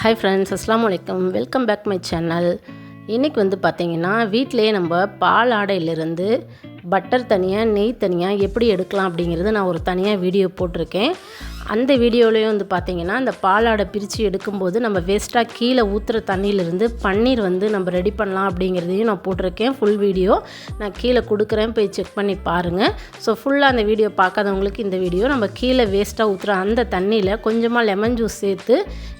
Hi friends அஸ்லாம் வலைக்கம் welcome back my channel இன்றைக்கி வந்து பார்த்திங்கன்னா வீட்டிலேயே நம்ம பால் ஆடையிலிருந்து பட்டர் தனியாக நெய் தனியாக எப்படி எடுக்கலாம் அப்படிங்கிறது நான் ஒரு தனியாக வீடியோ போட்டிருக்கேன். அந்த வீடியோலேயும் வந்து பார்த்திங்கன்னா அந்த பாலாடை பிரித்து எடுக்கும்போது நம்ம வேஸ்ட்டாக கீழே ஊற்றுற தண்ணியிலேருந்து பன்னீர் வந்து நம்ம ரெடி பண்ணலாம் அப்படிங்கிறதையும் நான் போட்டிருக்கேன். ஃபுல் வீடியோ நான் கீழே கொடுக்குறேன். போய் செக் பண்ணி பாருங்கள் ஸோ ஃபுல்லாக அந்த வீடியோ பார்க்காதவங்களுக்கு இந்த வீடியோ. நம்ம கீழே வேஸ்ட்டாக ஊற்றுற அந்த தண்ணியில் கொஞ்சமாக லெமன் ஜூஸ் சேர்த்து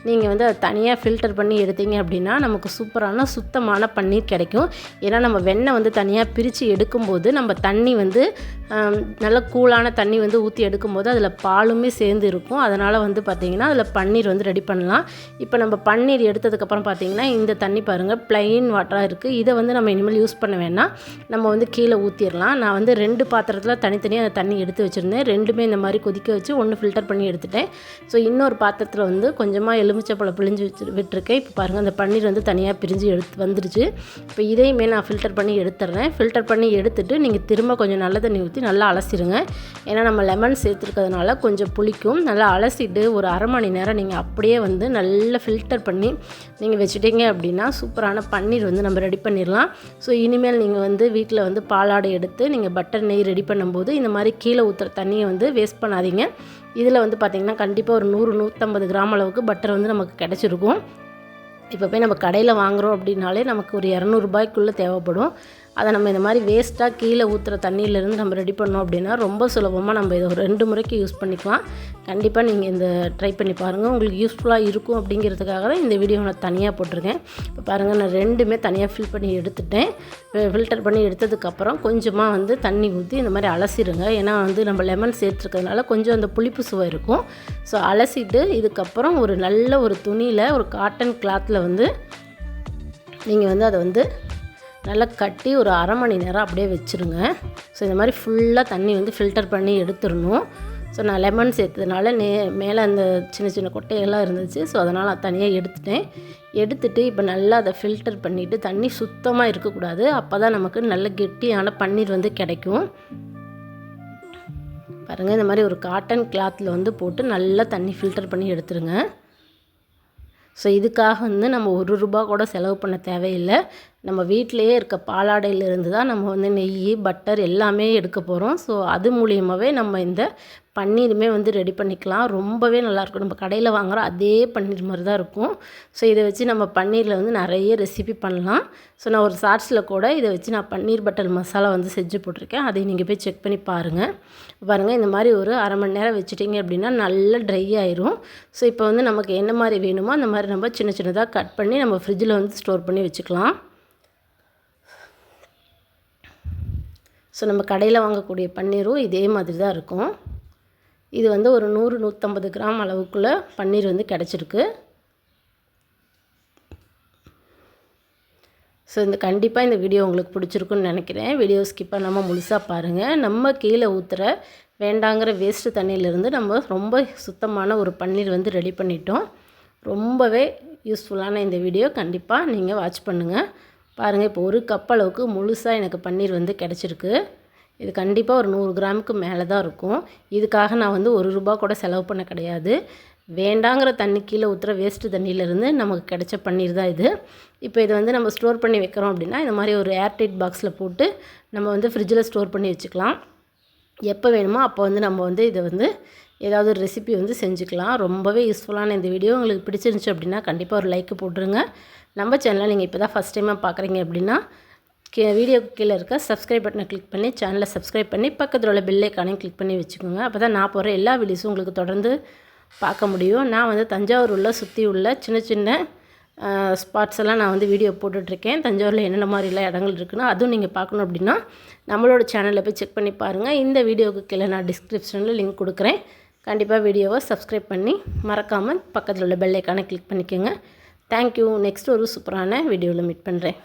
நீங்கள் வந்து அதை தனியாக ஃபில்டர் பண்ணி எடுத்தீங்க அப்படின்னா நமக்கு சூப்பரான சுத்தமான பன்னீர் கிடைக்கும். ஏன்னா நம்ம வெண்ணெய் வந்து தனியாக பிரித்து எடுக்கும்போது நம்ம தண்ணி வந்து நல்ல கூலான தண்ணி வந்து ஊற்றி எடுக்கும்போது அதில் பாலுமே சேர்ந்து இருக்கும். அதனால் வந்து பார்த்திங்கன்னா அதில் பன்னீர் வந்து ரெடி பண்ணலாம். இப்போ நம்ம பன்னீர் எடுத்ததுக்கப்புறம் பார்த்திங்கன்னா இந்த தண்ணி பாருங்கள் ப்ளைன் வாட்டராக இருக்குது இதை வந்து நம்ம இனிமேல் யூஸ் பண்ண வேணாம். நம்ம வந்து கீழே ஊற்றிடலாம் நான் வந்து ரெண்டு பாத்திரத்தில் தனித்தனியாக அந்த தண்ணி எடுத்து வச்சுருந்தேன். ரெண்டுமே இந்த மாதிரி கொதிக்க வச்சு ஒன்று ஃபில்டர் பண்ணி எடுத்துட்டேன். ஸோ இன்னொரு பாத்திரத்தில் வந்து கொஞ்சமாக எலுமிச்சப்பழம் பிழிஞ்சு வச்சு விட்டுருக்கேன். இப்போ பாருங்கள் அந்த பன்னீர் வந்து தனியாக பிரிஞ்சு எடுத்து வந்துருச்சு. இப்போ இதையுமே நான் ஃபில்டர் பண்ணி எடுத்துடுறேன் ஃபில்டர் பண்ணி எடுத்துட்டு நீங்கள் திரும்ப கொஞ்சம் நல்ல தண்ணி ஊற்றி நல்லா அலசிடுங்க ஏன்னா நம்ம லெமன் சேர்த்துருக்கிறதுனால கொஞ்சம் புளிக்கும். நல்லா அலசிட்டு ஒரு அரை மணி நேரம் நீங்கள் அப்படியே வந்து நல்லா ஃபில்டர் பண்ணி நீங்கள் வச்சுட்டீங்க அப்படின்னா சூப்பரான பன்னீர் வந்து நம்ம ரெடி பண்ணிடலாம். ஸோ இனிமேல் நீங்கள் வந்து வீட்டில் வந்து பாலாடை எடுத்து நீங்கள் பட்டர் நெய் ரெடி பண்ணும்போது இந்த மாதிரி கீழே ஊற்றுற தண்ணியை வந்து வேஸ்ட் பண்ணாதீங்க. இதில் வந்து பார்த்திங்கன்னா கண்டிப்பாக ஒரு நூறு நூற்றம்பது கிராம் அளவுக்கு பட்டர் வந்து நமக்கு கிடச்சிருக்கும். இப்போ போய் நம்ம கடையில் வாங்குகிறோம் அப்படின்னாலே நமக்கு ஒரு இரநூறுபாய்க்குள்ளே தேவைப்படும். அதை நம்ம இந்த மாதிரி வேஸ்ட்டாக கீழே ஊற்றுற தண்ணியிலேருந்து நம்ம ரெடி பண்ணோம் அப்படின்னா ரொம்ப சுலபமாக நம்ம இதை ஒரு ரெண்டு முறைக்கு யூஸ் பண்ணிக்கலாம். கண்டிப்பாக நீங்கள் இந்த ட்ரை பண்ணி பாருங்கள் உங்களுக்கு யூஸ்ஃபுல்லாக இருக்கும் அப்படிங்கிறதுக்காக தான் இந்த வீடியோ நான் தனியாக போட்டிருக்கேன். இப்போ பாருங்கள் நான் ரெண்டுமே தனியாக ஃபில் பண்ணி எடுத்துட்டேன். ஃபில்டர் பண்ணி எடுத்ததுக்கப்புறம் கொஞ்சமாக வந்து தண்ணி ஊற்றி இந்த மாதிரி அலசிடுங்க. ஏன்னா வந்து நம்ம லெமன் சேர்த்துருக்கிறதுனால கொஞ்சம் அந்த புளிப்பு சுவை இருக்கும். ஸோ அலசிட்டு இதுக்கப்புறம் ஒரு நல்ல ஒரு துணியில் ஒரு காட்டன் கிளாத்தில் வந்து நீங்கள் வந்து அதை வந்து நல்லா கட்டி ஒரு அரை மணி நேரம் அப்படியே வச்சுருங்க. ஸோ இந்த மாதிரி ஃபுல்லாக தண்ணி வந்து ஃபில்டர் பண்ணி எடுத்துடணும். ஸோ நான் லெமன் சேர்த்ததுனால நே மேலே அந்த சின்ன சின்ன கொட்டையெல்லாம் இருந்துச்சு. ஸோ அதனால் நான் தனியாக எடுத்துட்டேன். எடுத்துகிட்டு இப்போ நல்லா அதை ஃபில்டர் பண்ணிவிட்டு தண்ணி சுத்தமாக இருக்கக்கூடாது. அப்போ தான் நமக்கு நல்ல கெட்டியான பன்னீர் வந்து கிடைக்கும். பாருங்கள் இந்த மாதிரி ஒரு காட்டன் கிளாத்தில் வந்து போட்டு நல்லா தண்ணி ஃபில்டர் பண்ணி எடுத்துருங்க. ஸோ இதுக்காக வந்து நம்ம ஒரு ரூபா கூட செலவு பண்ண தேவையில்லை. நம்ம வீட்டிலையே இருக்க பாலாடையிலிருந்து தான் நம்ம வந்து நெய் பட்டர் எல்லாமே எடுக்க போகிறோம் ஸோ அது மூலியமாகவே நம்ம இந்த பன்னீருமே வந்து ரெடி பண்ணிக்கலாம். ரொம்பவே நல்லாயிருக்கும். நம்ம கடையில் வாங்குகிற அதே பன்னீர் மாதிரி தான் இருக்கும். ஸோ இதை வச்சு நம்ம பன்னீரில் வந்து நிறைய ரெசிபி பண்ணலாம். ஸோ நான் ஒரு ஷார்ட்ஸில் கூட இதை வச்சு நான் பன்னீர் பட்டர் மசாலா வந்து செஞ்சு போட்டிருக்கேன். அதை நீங்கள் போய் செக் பண்ணி பாருங்கள் பாருங்கள் இந்த மாதிரி ஒரு அரை மணி நேரம் வச்சுட்டிங்க அப்படின்னா நல்லா ட்ரை ஆயிரும். ஸோ இப்போ வந்து நமக்கு என்ன மாதிரி வேணுமோ அந்த மாதிரி நம்ம சின்ன சின்னதாக கட் பண்ணி நம்ம ஃப்ரிட்ஜில் வந்து ஸ்டோர் பண்ணி வச்சுக்கலாம். ஸோ நம்ம கடையில் வாங்கக்கூடிய பன்னீரும் இதே மாதிரி தான் இருக்கும். இது வந்து ஒரு நூறு நூற்றம்பது கிராம் அளவுக்குள்ளே பன்னீர் வந்து கிடச்சிருக்கு. ஸோ இந்த கண்டிப்பாக இந்த வீடியோ உங்களுக்கு பிடிச்சிருக்குன்னு நினைக்கிறேன். வீடியோ ஸ்கிப் பண்ணாமல் முழுசாக பாருங்கள் நம்ம கீழே ஊற்றுற வேண்டாங்கிற வேஸ்ட்டு தண்ணியிலேருந்து நம்ம ரொம்ப சுத்தமான ஒரு பன்னீர் வந்து ரெடி பண்ணிட்டோம். ரொம்பவே யூஸ்ஃபுல்லான இந்த வீடியோ. கண்டிப்பாக நீங்கள் வாட்ச் பண்ணுங்கள் பாருங்கள் இப்போ ஒரு கப் அளவுக்கு முழுசாக எனக்கு பன்னீர் வந்து கிடச்சிருக்கு. இது கண்டிப்பாக ஒரு நூறு கிராமுக்கு மேலே தான் இருக்கும். இதுக்காக நான் வந்து ஒரு ரூபா கூட செலவு பண்ண கிடையாது. வேண்டாங்கிற தண்ணி கீழே ஊற்றுற வேஸ்ட்டு தண்ணியிலேருந்து நமக்கு கிடைச்ச பன்னீர் தான் இது. இப்போ இதை வந்து நம்ம ஸ்டோர் பண்ணி வைக்கிறோம் அப்படின்னா இந்த மாதிரி ஒரு ஏர்டைட் பாக்ஸில் போட்டு நம்ம வந்து ஃப்ரிட்ஜில் ஸ்டோர் பண்ணி வச்சுக்கலாம். எப்போ வேணுமோ அப்போ வந்து நம்ம வந்து இதை வந்து ஏதாவது ஒரு ரெசிபி வந்து செஞ்சுக்கலாம். ரொம்பவே யூஸ்ஃபுல்லான இந்த வீடியோ உங்களுக்கு பிடிச்சிருந்துச்சு அப்படின்னா கண்டிப்பாக ஒரு லைக் போட்டுருங்க. நம்ம சேனலை நீங்கள் இப்போ தான் ஃபஸ்ட் டைமாக பார்க்குறீங்க அப்படின்னா கே வீடியோக்கு கீழே இருக்க சப்ஸ்கிரைப் பட்டனை கிளிக் பண்ணி சேனலை சப்ஸ்கிரைப் பண்ணி பக்கத்தில் உள்ள பெல்லைக்கானையும் கிளிக் பண்ணி வச்சுக்கோங்க. அப்போ தான் நான் போகிற எல்லா வீடியோஸும் உங்களுக்கு தொடர்ந்து பார்க்க முடியும். நான் வந்து தஞ்சாவூர் உள்ள சுற்றி உள்ள சின்ன சின்ன ஸ்பாட்ஸ் எல்லாம் நான் வந்து வீடியோ போட்டுட்ருக்கேன். தஞ்சாவூரில் என்னென்ன மாதிரிலாம் இடங்கள் இருக்குன்னா அதுவும் நீங்கள் பார்க்கணும் அப்படின்னா நம்மளோட சேனலில் போய் செக் பண்ணி பாருங்கள் இந்த வீடியோவுக்கு கீழே நான் டிஸ்கிரிப்ஷனில் லிங்க் கொடுக்குறேன். கண்டிப்பாக வீடியோவை சப்ஸ்கிரைப் பண்ணி மறக்காமல் பக்கத்தில் உள்ள பெல்லைக்கான கிளிக் பண்ணிக்கோங்க. தேங்க்யூ நெக்ஸ்ட் ஒரு சூப்பரான வீடியோவில் மீட் பண்ணுறேன்